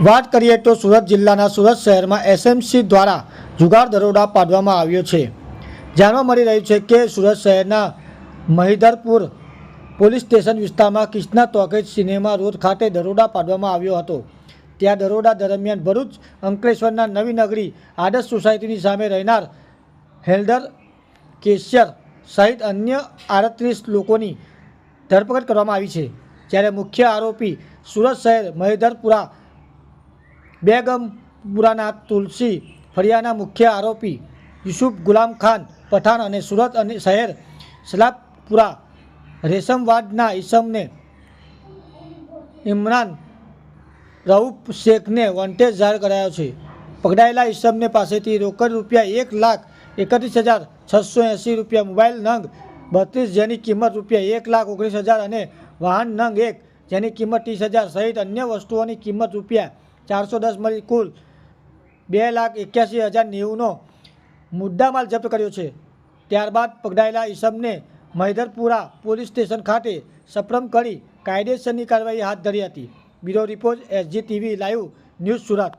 વાત કરીએ તો સુરત જિલ્લાના સુરત શહેરમાં એસએમસી દ્વારા જુગાર દરોડા પાડવામાં આવ્યો છે. જાણવા મળી રહ્યું છે કે સુરત શહેરના મહિધરપુર પોલીસ સ્ટેશન વિસ્તારમાં કિષ્ના ટોકેજ સિનેમા રોડ ખાતે દરોડા પાડવામાં આવ્યો હતો. ત્યાં દરોડા દરમિયાન ભરૂચ, અંકલેશ્વરના નવી નગરી આદર્શ સોસાયટીની સામે રહેનાર હેલ્ડર કેશિયર સહિત અન્ય આડત્રીસ લોકોની ધરપકડ કરવામાં આવી છે. જ્યારે મુખ્ય આરોપી સુરત શહેર મહિધરપુરા બેગમપુરાના તુલસી ફળિયાના મુખ્ય આરોપી યુસુફ ગુલામ ખાન પઠાણ અને સુરત અને શહેર સલાબપુરા રેશમવાડના ઈસમને ઇમરાન રઉફ શેખને વોન્ટેજ જાહેર કરાયો છે. પકડાયેલા ઈસમને પાસેથી રોકડ રૂપિયા એક લાખ એકત્રીસ હજાર છસો એંસી રૂપિયા, મોબાઈલ નંગ બત્રીસ જેની કિંમત રૂપિયા એક લાખ ઓગણીસ હજાર અને વાહન નંગ એક જેની કિંમત ત્રીસ હજાર સહિત અન્ય વસ્તુઓની કિંમત રૂપિયા ચારસો દસ મળી કુલ બે લાખ એક્યાસી હજાર નેવુંનો મુદ્દામાલ જપ્ત કર્યો છે. ત્યારબાદ પકડાયેલા ઈસમને મહેધરપુરા પોલીસ સ્ટેશન ખાતે સપ્રમ કરી કાયદેસરની કાર્યવાહી હાથ ધરી હતી. Bureau report SG TV live news Surat.